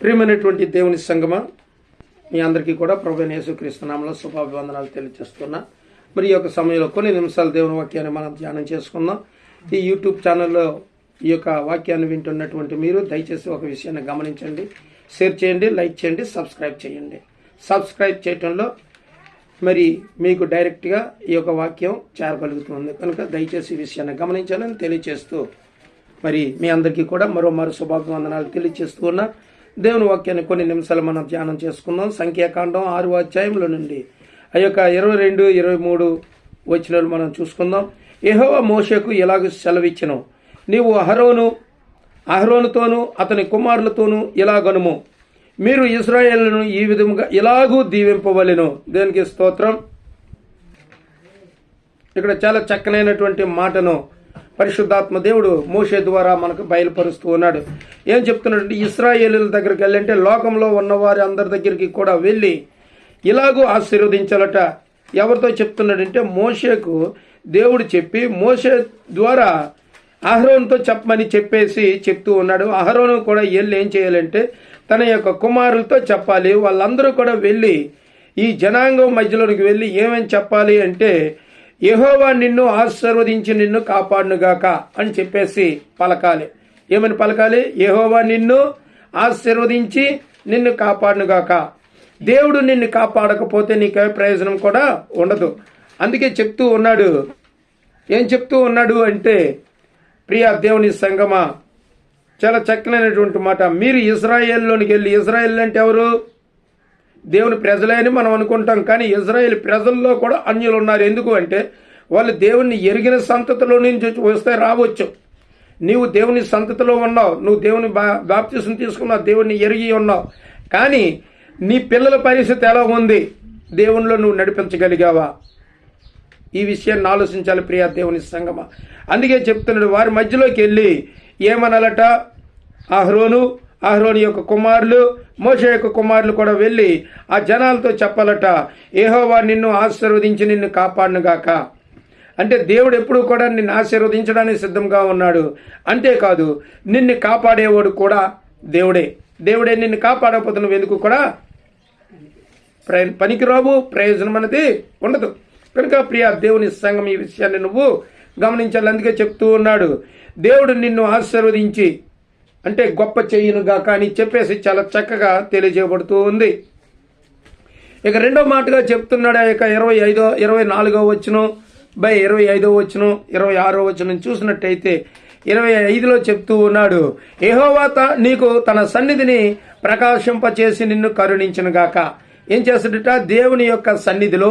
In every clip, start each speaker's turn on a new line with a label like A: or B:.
A: ప్రియమైనటువంటి దేవుని సంగమ మీ అందరికీ కూడా ప్రభు యేసుక్రీస్తునామలో శుభాభివందనాలు తెలియజేస్తున్నా. మరి ఈ యొక్క సమయంలో కొన్ని నిమిషాలు దేవుని వాక్యాన్ని మనం ధ్యానం చేసుకుందాం. ఈ యూట్యూబ్ ఛానల్లో ఈ యొక్క వాక్యాన్ని వింటున్నటువంటి మీరు దయచేసి ఒక విషయాన్ని గమనించండి షేర్ చేయండి లైక్ చేయండి సబ్స్క్రైబ్ చేయండి. సబ్స్క్రైబ్ చేయటంలో మరి మీకు డైరెక్ట్గా ఈ యొక్క వాక్యం చేరగలుగుతుంది. కనుక దయచేసి విషయాన్ని గమనించాలని తెలియజేస్తూ మరి మీ అందరికీ కూడా మరో మరో శుభాభివందనాలు తెలియజేస్తూ ఉన్నా. దేవుని వాక్యాన్ని కొన్ని నిమిషాలు మనం ధ్యానం చేసుకుందాం. సంఖ్యాకాండం ఆరు అధ్యాయంలో నుండి. ఆ యొక్క ఇరవై రెండు ఇరవై మూడు వచ్చిన మనం చూసుకుందాం. యెహోవా మోషకు ఇలాగ సెలవిచ్చను. నీవు అహరోను అహరోనుతోనూ అతని కుమారులతోనూ ఇలాగనుము. మీరు ఇస్రాయేళ్ళను ఈ విధముగా ఇలాగూ దీవింపవలెను. దేనికి స్తోత్రం? ఇక్కడ చాలా చక్కనైనటువంటి మాటను పరిశుద్ధాత్మ దేవుడు మోషే ద్వారా మనకు బయలుపరుస్తూ ఉన్నాడు. ఏం చెప్తున్నాడంటే ఇస్రాయేలీల దగ్గరికి వెళ్ళంటే లోకంలో ఉన్నవారి అందరి దగ్గరికి కూడా వెళ్ళి ఇలాగూ ఆశీర్వదించాలట. ఎవరితో చెప్తున్నాడంటే మోషేకు దేవుడు చెప్పి మోషే ద్వారా అహరోన్తో చెప్పమని చెప్పేసి చెప్తూ ఉన్నాడు. అహరోను కూడా వెళ్ళి ఏం చేయాలంటే తన యొక్క కుమారులతో చెప్పాలి. వాళ్ళందరూ కూడా వెళ్ళి ఈ జనాంగం మధ్యలోనికి వెళ్ళి ఏమేమి చెప్పాలి అంటే యహోవా నిన్ను ఆశీర్వదించి నిన్ను కాపాడునుగాక అని చెప్పేసి పలకాలి. ఏమని పలకాలి? యహోవా నిన్ను ఆశీర్వదించి నిన్ను కాపాడునుగాక. దేవుడు నిన్ను కాపాడకపోతే నీకే ప్రయోజనం కూడా ఉండదు. అందుకే చెప్తూ ఉన్నాడు. ఏం చెప్తూ ఉన్నాడు అంటే ప్రియ దేవుని సంగమా చాలా చక్కనైనటువంటి మాట. మీరు ఇజ్రాయెల్లోనికి వెళ్ళి ఇజ్రాయెల్ అంటే ఎవరు? దేవుని ప్రజలే అని మనం అనుకుంటాం. కానీ ఇజ్రాయెల్ ప్రజల్లో కూడా అన్యులు ఉన్నారు ఎందుకు అంటే వాళ్ళు దేవుణ్ణి ఎరిగిన సంతతిలో నుంచి వస్తే రావచ్చు. నీవు దేవుని సంతతిలో ఉన్నావు. నువ్వు దేవుని బా బాప్తిసం తీసుకున్నావు దేవుణ్ణి ఎరిగి ఉన్నావు. కానీ నీ పిల్లల పరిస్థితి ఎలా ఉంది? దేవునిలో నువ్వు నడిపించగలిగావా? ఈ విషయాన్ని ఆలోచించాలి ప్రియా దేవుని సంగమ. అందుకే చెప్తున్నాడు వారి మధ్యలోకి వెళ్ళి ఏమనాలట? అహ్రోను అహ్రోని యొక్క కుమారులు మోష యొక్క కుమారులు కూడా వెళ్ళి ఆ జనాలతో చెప్పాలట ఏహోవా నిన్ను ఆశీర్వదించి నిన్ను కాపాడునుగాక. అంటే దేవుడు ఎప్పుడు కూడా నిన్ను ఆశీర్వదించడానికి సిద్ధంగా ఉన్నాడు. అంతేకాదు నిన్ను కాపాడేవాడు కూడా దేవుడే. దేవుడే నిన్ను కాపాడకపోతే నువ్వు ఎందుకు కూడా పనికిరావు ప్రయోజనం అనేది ఉండదు. కనుక ప్రియ దేవుని సంఘం ఈ విషయాన్ని నువ్వు గమనించాలి. అందుకే చెప్తూ ఉన్నాడు దేవుడు నిన్ను ఆశీర్వదించి అంటే గొప్ప చెయ్యనుగాక అని చెప్పేసి చాలా చక్కగా తెలియజేయబడుతూ ఉంది. ఇక రెండో మాటగా చెప్తున్నాడు ఆ యొక్క ఇరవై ఐదో ఇరవై నాలుగో వచ్చును బై ఇరవై ఐదో వచ్చును ఇరవై ఆరో వచ్చును చూసినట్టయితే ఇరవై ఐదులో చెప్తూ ఉన్నాడు ఏహోవాత నీకు తన సన్నిధిని ప్రకాశింపచేసి నిన్ను కరుణించను గాక. ఏం చేస్తాడట? దేవుని యొక్క సన్నిధిలో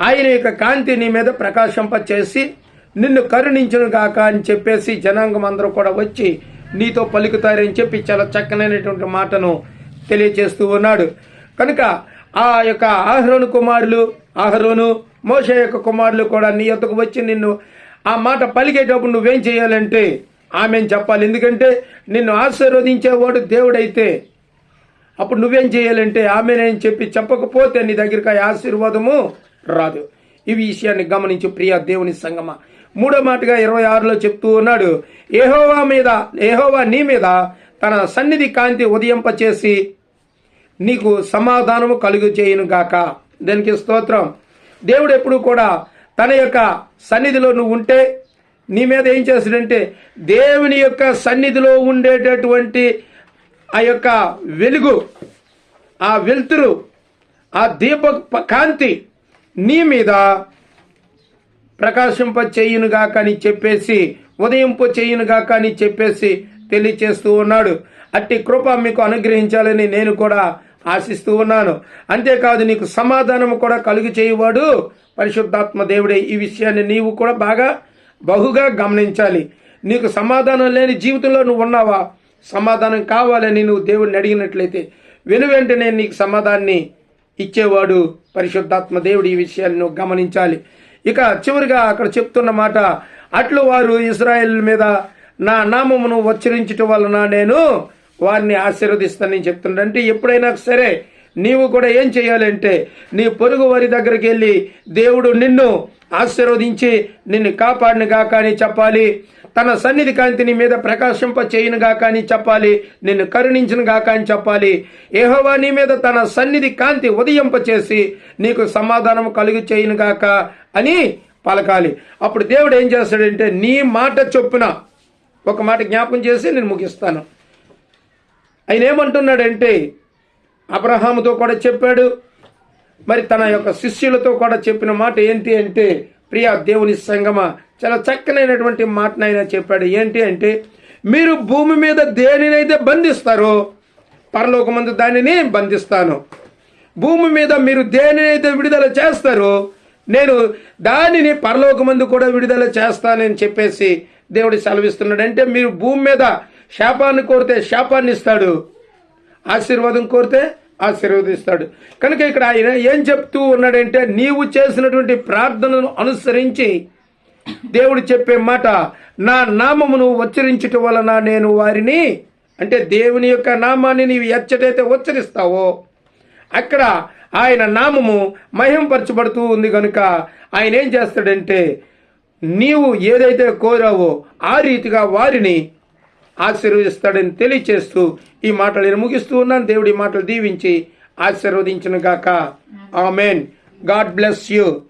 A: ఆయన యొక్క కాంతి నీ మీద ప్రకాశింపచేసి నిన్ను కరుణించను గాక అని చెప్పేసి జనాంగం అందరూ కూడా వచ్చి నీతో పలుకుతారని చెప్పి చాలా చక్కనైనటువంటి మాటను తెలియచేస్తూ ఉన్నాడు. కనుక ఆ యొక్క ఆహరోను కుమారులు ఆహరోను మోష యొక్క కుమారులు కూడా నీ యొక్కకు వచ్చి నిన్ను ఆ మాట పలికేటప్పుడు నువ్వేం చేయాలంటే ఆమెను చెప్పాలి. ఎందుకంటే నిన్ను ఆశీర్వదించేవాడు దేవుడైతే అప్పుడు నువ్వేం చేయాలంటే ఆమెనని చెప్పి చెప్పకపోతే నీ దగ్గరికి ఆశీర్వాదము రాదు. ఈ విషయాన్ని గమనించు ప్రియ దేవుని సంగమ. మూడో మాటగా ఇరవై ఆరులో చెప్తూ ఉన్నాడు ఏహోవా మీద ఏహోవా నీ మీద తన సన్నిధి కాంతి ఉదయింపచేసి నీకు సమాధానము కలుగు చేయను గాక. దానికి స్తోత్రం? దేవుడు ఎప్పుడు కూడా తన యొక్క సన్నిధిలో నువ్వు ఉంటే నీ మీద ఏం చేస్తాడంటే దేవుని యొక్క సన్నిధిలో ఉండేటటువంటి ఆ యొక్క వెలుగు ఆ వెలుతురు ఆ దీప కాంతి నీ మీద ప్రకాశింప చేయునుగాక అని చెప్పేసి ఉదయింపు చేయునుగాక అని చెప్పేసి తెలియచేస్తూ ఉన్నాడు. అట్టి కృప మీకు అనుగ్రహించాలని నేను కూడా ఆశిస్తూ ఉన్నాను. అంతేకాదు నీకు సమాధానం కూడా కలుగు చేయువాడు పరిశుద్ధాత్మ దేవుడే. ఈ విషయాన్ని నీవు కూడా బాగా బహుగా గమనించాలి. నీకు సమాధానం లేని జీవితంలో నువ్వు ఉన్నావా? సమాధానం కావాలని నువ్వు దేవుడిని అడిగినట్లయితే వెను వెంటనే నీకు సమాధానాన్ని ఇచ్చేవాడు పరిశుద్ధాత్మ దేవుడు. ఈ విషయాన్ని నువ్వు గమనించాలి. ఇక చివరిగా అక్కడ చెప్తున్న మాట అట్లు వారు ఇస్రాయెల్ మీద నా నామమును ఉచ్చరించటం వలన నేను వారిని ఆశీర్వదిస్తానని చెప్తుండంటే ఎప్పుడైనా సరే నీవు కూడా ఏం చేయాలంటే నీ పొరుగు వారి దగ్గరికి వెళ్ళి దేవుడు నిన్ను ఆశీర్వదించి నిన్ను కాపాడిన కాక అని చెప్పాలి. తన సన్నిధి కాంతిని మీద ప్రకాశింప చేయను అని చెప్పాలి. నిన్ను కరుణించినగాకా అని చెప్పాలి. ఏహోవా నీ మీద తన సన్నిధి కాంతి ఉదయింప చేసి నీకు సమాధానం కలుగు చేయను గాక అని పలకాలి. అప్పుడు దేవుడు ఏం చేస్తాడంటే నీ మాట చొప్పున ఒక మాట జ్ఞాపకం చేసి నేను ముగిస్తాను. ఆయన ఏమంటున్నాడంటే అబ్రహాముతో కూడా చెప్పాడు. మరి తన యొక్క శిష్యులతో కూడా చెప్పిన మాట ఏంటి అంటే ప్రియ దేవుని సంగమ చాలా చక్కనైనటువంటి మాటను ఆయన చెప్పాడు. ఏంటి అంటే మీరు భూమి మీద దేనినైతే బంధిస్తారో పరలోకమందు దానిని బంధిస్తాను. భూమి మీద మీరు దేనినైతే విడుదల చేస్తారో నేను దానిని పరలోకమందు కూడా విడుదల చేస్తానని చెప్పేసి దేవుడు సెలవిస్తున్నాడు. అంటే మీరు భూమి మీద శాపాన్ని కోరితే శాపాన్ని ఇస్తాడు ఆశీర్వాదం కోరితే ఆశీర్వదిస్తాడు. కనుక ఇక్కడ ఆయన ఏం చెప్తూ ఉన్నాడంటే నీవు చేసినటువంటి ప్రార్థనను అనుసరించి దేవుడు చెప్పే మాట నా నామమును ఉచ్చరించట వలన నేను వారిని అంటే దేవుని యొక్క నామాన్ని నీవు ఎచ్చటైతే ఉచ్చరిస్తావో అక్కడ ఆయన నామము మహింపరచబడుతూ ఉంది కనుక ఆయన ఏం చేస్తాడంటే నీవు ఏదైతే కోరావో ఆ రీతిగా వారిని ఆశీర్వదిస్తాడని తెలియచేస్తూ ఈ మాటలు నేను ముగిస్తూ ఉన్నాను. దేవుడి మాటలు దీవించి ఆశీర్వదించిన గాక. Amen God bless you